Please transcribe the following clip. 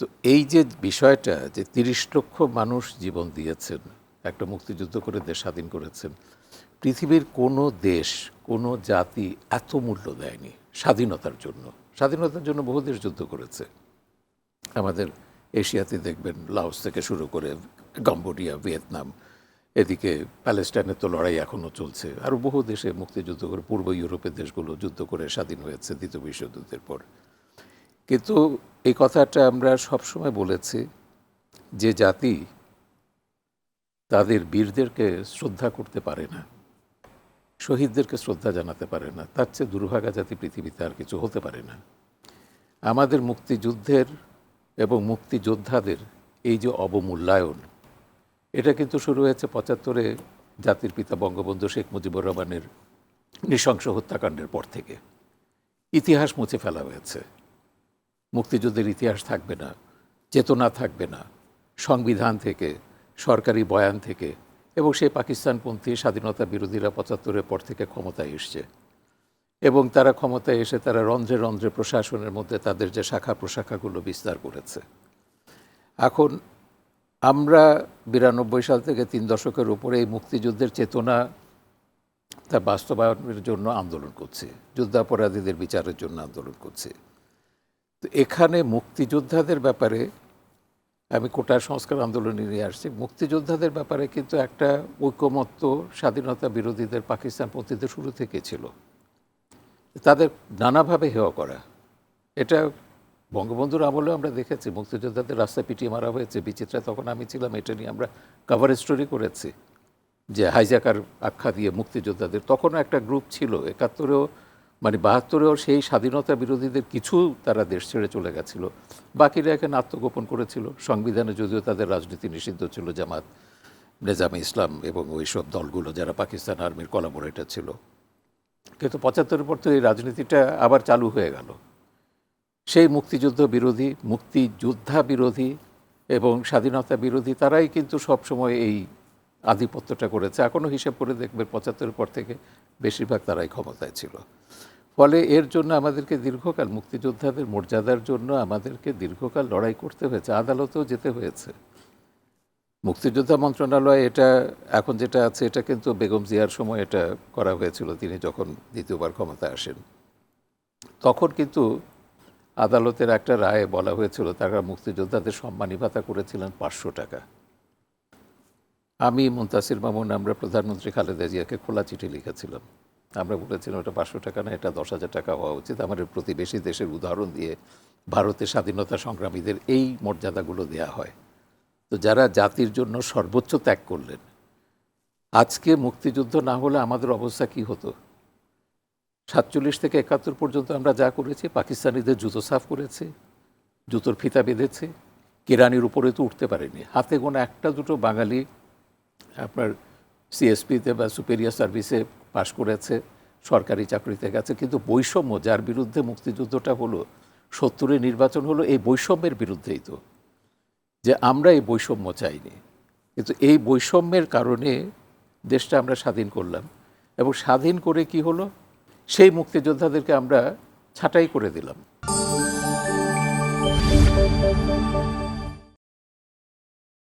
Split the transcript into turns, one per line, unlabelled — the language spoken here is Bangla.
তো এই যে বিষয়টা যে তিরিশ লক্ষ মানুষ জীবন দিয়েছেন, একটা মুক্তিযুদ্ধ করে দেশ স্বাধীন করেছেন, পৃথিবীর কোনো দেশ, কোনো জাতি এত মূল্য দেয়নি স্বাধীনতার জন্য। স্বাধীনতার জন্য বহু দেশ যুদ্ধ করেছে। আমাদের এশিয়াতে দেখবেন লাওস থেকে শুরু করে কম্বোডিয়া ভিয়েতনাম, এদিকে প্যালেস্টাইনের তো লড়াই এখনও চলছে। আরও বহু দেশে মুক্তিযুদ্ধ করে পূর্ব ইউরোপের দেশগুলো যুদ্ধ করে স্বাধীন হয়েছে দ্বিতীয় বিশ্বযুদ্ধের পর। কিন্তু এই কথাটা আমরা সবসময় বলেছি যে জাতি তাদের বীরদেরকে শ্রদ্ধা করতে পারে না, শহীদদেরকে শ্রদ্ধা জানাতে পারে না, তার চেয়ে দুর্ভাগা জাতি পৃথিবীতে আর কিছু হতে পারে না। আমাদের মুক্তিযুদ্ধের এবং মুক্তিযোদ্ধাদের এই যে অবমূল্যায়ন, এটা কিন্তু শুরু হয়েছে পঁচাত্তরে জাতির পিতা বঙ্গবন্ধু শেখ মুজিবুর রহমানের নৃশংস হত্যাকাণ্ডের পর থেকে। ইতিহাস মুছে ফেলা হয়েছে। মুক্তিযুদ্ধের ইতিহাস থাকবে না, চেতনা থাকবে না, সংবিধান থেকে, সরকারি বয়ান থেকে এবং সেই পাকিস্তানপন্থী স্বাধীনতা বিরোধীরা পঁচাত্তরের পর থেকে ক্ষমতায় এসছে। এবং তারা ক্ষমতায় এসে তারা রন্ধ্রে রন্ধ্রে প্রশাসনের মধ্যে তাদের যে শাখা প্রশাখাগুলো বিস্তার করেছে। এখন আমরা বিরানব্বই সাল থেকে তিন দশকের উপরে এই মুক্তিযুদ্ধের চেতনা তা বাস্তবায়নের জন্য আন্দোলন করছি, যুদ্ধাপরাধীদের বিচারের জন্য আন্দোলন করছি। এখানে মুক্তিযোদ্ধাদের ব্যাপারে আমি কোটা সংস্কার আন্দোলনে নিয়ে আসছি। মুক্তিযোদ্ধাদের ব্যাপারে কিন্তু একটা ঐকমত্য, স্বাধীনতা বিরোধীদের পাকিস্তান পাকিস্তানপন্থীদের শুরু থেকে ছিল। তাদের নানাভাবে হেয় করা। এটা বঙ্গবন্ধুর আমলেও আমরা দেখেছি। মুক্তিযোদ্ধাদের রাস্তায় পিটিয়ে মারা হয়েছে, বিচিত্রা তখন আমি ছিলাম, এটা নিয়ে আমরা কভার স্টোরি করেছি। যে হাইজাকার আখ্যা দিয়ে মুক্তিযোদ্ধাদের, তখনও একটা গ্রুপ ছিল, একাত্তরেও মানে বাহাত্তরেও সেই স্বাধীনতা বিরোধীদের কিছু তারা দেশ ছেড়ে চলে গেছিল। বাকিরা এখানে আত্মগোপন করেছিল। সংবিধানে যদিও তাদের রাজনীতি নিষিদ্ধ ছিল, জামাত, নেজামে ইসলাম এবং ওই সব দলগুলো যারা পাকিস্তান আর্মির কলাবোরেটর ছিল। কিন্তু পঁচাত্তরের পর তো এই রাজনীতিটা আবার চালু হয়ে গেল। সেই মুক্তিযুদ্ধ বিরোধী, মুক্তিযোদ্ধা বিরোধী এবং স্বাধীনতা বিরোধী তারাই কিন্তু সবসময় এই আধিপত্যটা করেছে। এখনও হিসাব করে দেখবেন পঁচাত্তরের পর থেকে বেশিরভাগ তারাই ক্ষমতায় ছিল। ফলে এর জন্য আমাদেরকে দীর্ঘকাল মুক্তিযোদ্ধাদের মর্যাদার জন্য আমাদেরকে দীর্ঘকাল লড়াই করতে হয়েছে, আদালতেও যেতে হয়েছে। মুক্তিযোদ্ধা মন্ত্রণালয় এটা, এখন যেটা আছে, এটা কিন্তু বেগম জিয়ার সময় এটা করা হয়েছিল, তিনি যখন দ্বিতীয়বার ক্ষমতা আসেন। তখন কিন্তু আদালতের একটা রায়ে বলা হয়েছিল, তারা মুক্তিযোদ্ধাদের সম্মানী ভাতা করেছিলেন পাঁচশো টাকা। আমি মুন্তাসির মামুন, আমরা প্রধানমন্ত্রী খালেদা জিয়াকে খোলা চিঠি লিখেছিলাম। আমরা বলেছিলাম এটা পাঁচশো টাকা না, এটা দশ হাজার টাকা হওয়া উচিত। আমাদের প্রতিবেশী দেশের উদাহরণ দিয়ে ভারতের স্বাধীনতা সংগ্রামীদের এই মর্যাদাগুলো দেয়া হয়। তো যারা জাতির জন্য সর্বোচ্চ ত্যাগ করলেন, আজকে মুক্তিযুদ্ধ না হলে আমাদের অবস্থা কি হতো? সাতচল্লিশ থেকে একাত্তর পর্যন্ত আমরা যা করেছি, পাকিস্তানিদের জুতো সাফ করেছে, জুতোর ফিতা বেঁধেছে, কেরানির উপরে তো উঠতে পারেনি। হাতে গোনা একটা দুটো বাঙালি, আপনার সিএসপিতে বা সুপেরিয়ার সার্ভিসে পাশ করেছে, সরকারি চাকরিতে গেছে, কিন্তু বৈষম্য যার বিরুদ্ধে মুক্তিযুদ্ধটা হলো, সত্তরে নির্বাচন হলো, এই বৈষম্যের বিরুদ্ধেই তো। যে আমরা এই বৈষম্য চাইনি। কিন্তু এই বৈষম্যের কারণে দেশটা আমরা স্বাধীন করলাম। এবং স্বাধীন করে কি হলো? সেই মুক্তিযোদ্ধাদেরকে আমরা ছাঁটাই করে দিলাম।